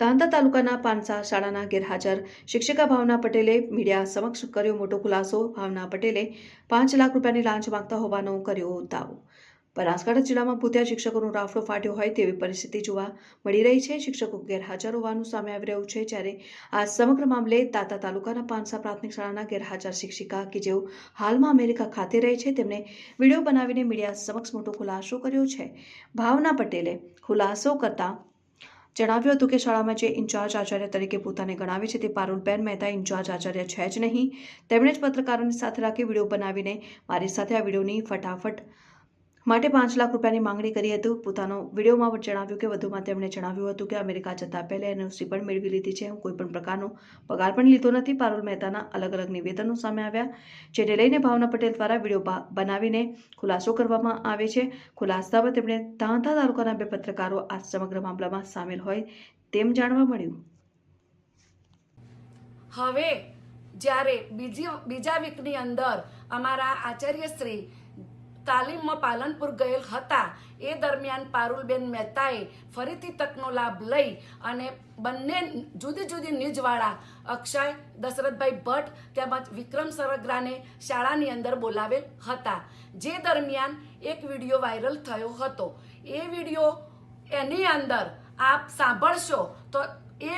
તાંતા તાલુકાના પાનસા શાળાના ગેરહાજર શિક્ષિકા ભાવના પટેલે મીડિયા સમક્ષ કર્યો મોટો ખુલાસો. ભાવના પટેલે પાંચ લાખ રૂપિયાની લાંચ માંગતા હોવાનો કર્યો દાવો. બનાસકાંઠા જિલ્લામાં ભૂતિયા શિક્ષકોનો રાફડો ફાટ્યો હોય તેવી પરિસ્થિતિ જોવા મળી રહી છે. શિક્ષકો ગેરહાજર હોવાનું સામે આવી રહ્યું છે. જ્યારે આ સમગ્ર મામલે તાતા તાલુકાના પાનસા પ્રાથમિક શાળાના ગેરહાજર શિક્ષિકા કે જેઓ હાલમાં અમેરિકા ખાતે રહે છે, તેમણે વીડિયો બનાવીને મીડિયા સમક્ષ મોટો ખુલાસો કર્યો છે. ભાવના પટેલે ખુલાસો કરતા જણાવ્યું હતું કે શાળામાં જે ઇન્ચાર્જ આચાર્ય તરીકે પોતાને ગણાવે છે તે પારુલબેન મહેતા ઇન્ચાર્જ આચાર્ય છે જ નહીં. તેમણે જ પત્રકારોની સાથે રાખી વીડિયો બનાવીને મારી સાથે આ વિડીયોની ફટાફટ માટે પાંચ લાખ રૂપિયાની માંગણી કરી હતી. પોતાનો વિડીયોમાં પણ જણાવ્યું કે વધુમાં તેમણે જણાવ્યું હતું કે અમેરિકા જતા પહેલા એનઓસી પણ મેળવી લીધી છે. હું કોઈપણ પ્રકારનો પગાર પણ લીધો નથી. પારુલ મહેતાના અલગ અલગ નિવેદનો સામે આવ્યા, જેને લઈને ભાવના પટેલ દ્વારા વીડિયો બનાવીને ખુલાસો કરવામાં આવે છે. ખુલાસામાં તેમણે તાંતા તાલુકાના બે પત્રકારો આ સમગ્ર મામલામાં સામેલ હોય તેમ જાણવા મળ્યું. હવે જ્યારે બીજી, બીજા વીકની અંદર અમારા આચાર્યશ્રી તાલીમમાં પાલનપુર ગયેલ હતા. એ દરમિયાન પારુલબેન મહેતાએ ફરીથી તકનો લાભ લઈ અને બંને જુદી જુદી નિજવાળા અક્ષય, દશરથભાઈ ભટ્ટ તેમજ વિક્રમ સરગ્રાને શાળાની અંદર બોલાવેલ હતા. જે દરમિયાન એક વીડિયો વાયરલ થયો હતો. એ વીડિયો એની અંદર આપ સાંભળશો તો એ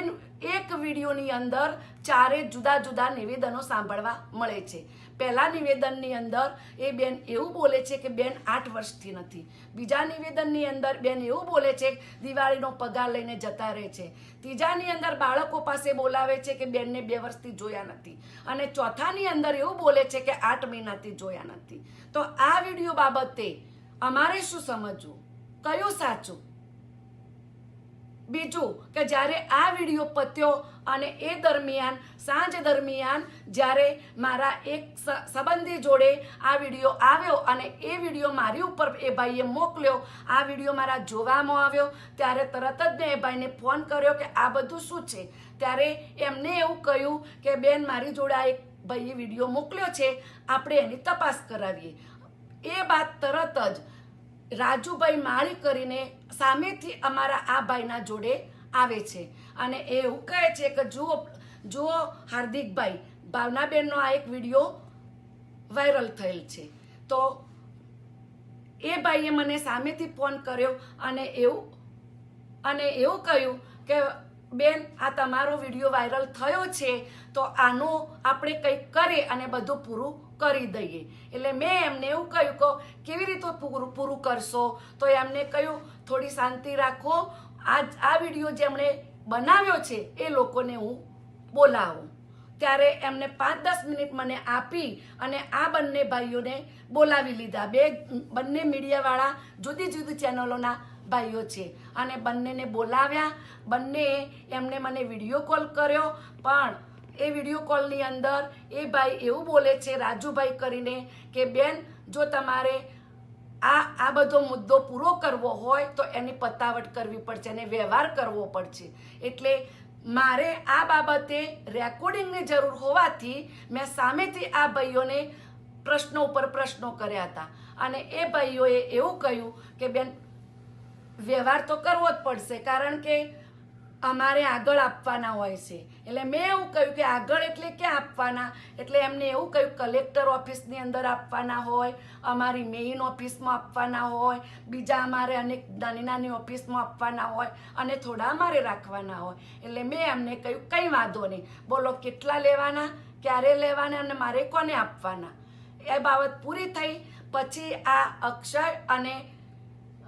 એક વિડીયોની અંદર ચારે જુદા જુદા નિવેદનો સાંભળવા મળે છે. પહેલા નિવેદનની અંદર એ બેન એવું બોલે છે કે બેન આઠ વર્ષથી નથી. બીજા નિવેદનની અંદર બેન એવું બોલે છે દિવાળીનો પગાર લઈને જતા રહે છે. ત્રીજાની અંદર બાળકો પાસે બોલાવે છે કે બેનને બે વર્ષથી જોયા નથી. અને ચોથાની અંદર એવું બોલે છે કે આઠ મહિનાથી જોયા નથી. તો આ વીડિયો બાબતે અમારે શું સમજવું? કયું સાચું? બીજું કે જ્યારે આ વીડિયો પત્યો અને એ દરમિયાન, સાંજ દરમિયાન જ્યારે મારા એક સંબંધી જોડે આ વીડિયો આવ્યો અને એ વીડિયો મારી ઉપર એ ભાઈએ મોકલ્યો, આ વીડિયો મારા જોવામાં આવ્યો, ત્યારે તરત જ મેં એ ભાઈને ફોન કર્યો કે આ બધું શું છે? ત્યારે એમને એવું કહ્યું કે બેન, મારી જોડે આ એક ભાઈએ વીડિયો મોકલ્યો છે, આપણે એની તપાસ કરાવીએ. એ બાદ તરત જ રાજુભાઈ માળી કરીને સામેથી અમારા આ ભાઈના જોડે આવે છે. અને એ એવું કહે છે કે જુઓ જુઓ હાર્દિકભાઈ, ભાવનાબેનનો આ એક વીડિયો વાયરલ થયેલ છે. તો એ ભાઈએ મને સામેથી ફોન કર્યો અને એવું અને એવું કહ્યું કે બેન, આ તમારો વીડિયો વાયરલ થયો છે, તો આનું આપણે કંઈક કરી અને બધું પૂરું કરી દઈએ. એટલે મેં એમને એવું કહ્યું કે કેવી રીતે પૂરું પૂરું કરશો? તો એમને કહ્યું, થોડી શાંતિ રાખો. આ આ વીડિયો જેમણે બનાવ્યો છે, એ લોકોને હું બોલાવું. ત્યારે એમને પાંચ દસ મિનિટ મને આપી અને આ બંને ભાઈઓને બોલાવી લીધા. બે, બંને મીડિયાવાળા જુદી જુદી ચેનલોના ભાઈઓ છે. અને બંનેને બોલાવ્યા. બંને એમને મને વીડિયો કોલ કર્યો. પણ એ વીડિયો કોલની અંદર એ ભાઈ એવું બોલે છે, રાજુભાઈ કરીને કે, બેન, જો તમારે આ આ બધો મુદ્દો પૂરો કરવો હોય, તો એની પતાવટ કરવી પડશે અને વ્યવહાર કરવો પડશે. એટલે મારે આ બાબતે રેકોર્ડિંગની જરૂર હોવાથી મેં સામેથી આ ભાઈઓને પ્રશ્નો ઉપર પ્રશ્નો કર્યા હતા. અને એ ભાઈઓએ એવું કહ્યું કે, બેન વ્યવહાર તો કરવો જ પડશે, કારણ કે અમારે આગળ આપવાના હોય છે. એટલે મેં એવું કહ્યું કે આગળ એટલે ક્યાં આપવાના? એટલે એમને એવું કહ્યું કલેક્ટર ઓફિસની અંદર આપવાના હોય, અમારી મેઇન ઓફિસમાં આપવાના હોય, બીજા અમારે અનેક નાની નાની ઓફિસમાં આપવાના હોય અને થોડા અમારે રાખવાના હોય. એટલે મેં એમને કહ્યું, કંઈ વાંધો નહીં. બોલો, કેટલા લેવાના, ક્યારે લેવાના અને મારે કોને આપવાના? એ બાબત પૂરી થઈ. પછી આ અક્ષય અને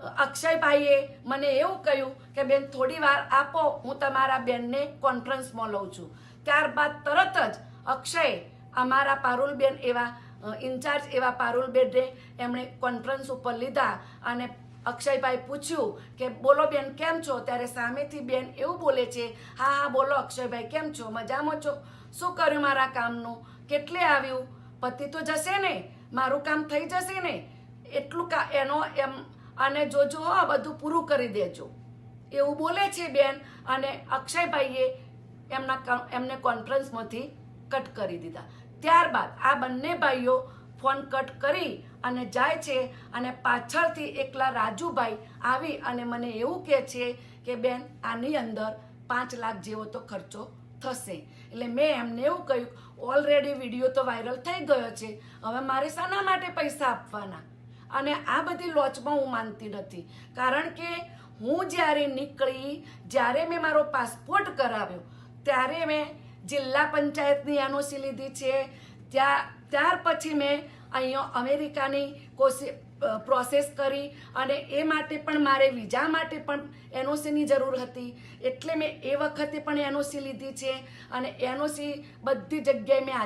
અક્ષયભાઈએ મને એવું કહ્યું કે, બેન, થોડી વાર આપો, હું તમારા બેનને કોન્ફરન્સમાં લઉં છું. ત્યારબાદ તરત જ અક્ષય અમારા પારુલબેન એવા ઇન્ચાર્જ એવા પારુલબેને એમણે કોન્ફરન્સ ઉપર લીધા અને અક્ષયભાઈ પૂછ્યું કે, બોલો બેન, કેમ છો? ત્યારે સામેથી બેન એવું બોલે છે, હા હા, બોલો અક્ષયભાઈ, કેમ છો? મજામાં છો? શું કર્યું મારા કામનું? કેટલે આવ્યું? પતિ તો જશે ને? મારું કામ થઈ જશે ને? એટલું કા, એનો એમ અને જોજો હો બધું પૂરું કરી દેજો. એવું બોલે છે બેન અને અક્ષયભાઈએ એમના એમને કોન્ફરન્સમાંથી કટ કરી દીધા. ત્યારબાદ આ બંને ભાઈઓ ફોન કટ કરી અને જાય છે અને પાછળથી એકલા રાજુભાઈ આવી અને મને એવું કહે છે કે બેન આની અંદર પાંચ લાખ જેવો તો ખર્ચો થશે. એટલે મેં એમને એવું કહ્યું ઓલરેડી વીડિયો તો વાયરલ થઈ ગયો છે. હવે મારે શાના માટે પૈસા આપવાના? અને આ બધી લોચમાં હું માનતી નથી. કારણ કે હું જ્યારે નીકળી, જ્યારે મેં મારો પાસપોર્ટ કરાવ્યો, ત્યારે મેં જિલ્લા પંચાયતની એનઓસી લીધી છે. ત્યાં, ત્યાર પછી મેં અહીંયા અમેરિકાની કોશિ પ્રોસેસ કરી અને એ માટે પણ મારે વિઝા માટે પણ એનઓસીની જરૂર હતી. એટલે મેં એ વખતે પણ એનઓસી લીધી છે અને એનઓસી બધી જગ્યાએ મેં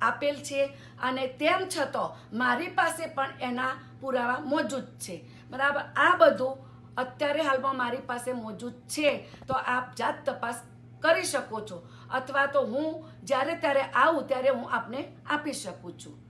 આપેલ છે. અને તેમ છતાં, મારી પાસે પણ એના પુરાવા મોજૂદ છે. બરાબર? આ બધું અત્યારે હાલમાં મારી પાસે મોજૂદ છે. તો આપ જાત તપાસ કરી શકો છો. અથવા તો હું જ્યારે ત્યારે આવું ત્યારે હું આપને આપી શકું છું.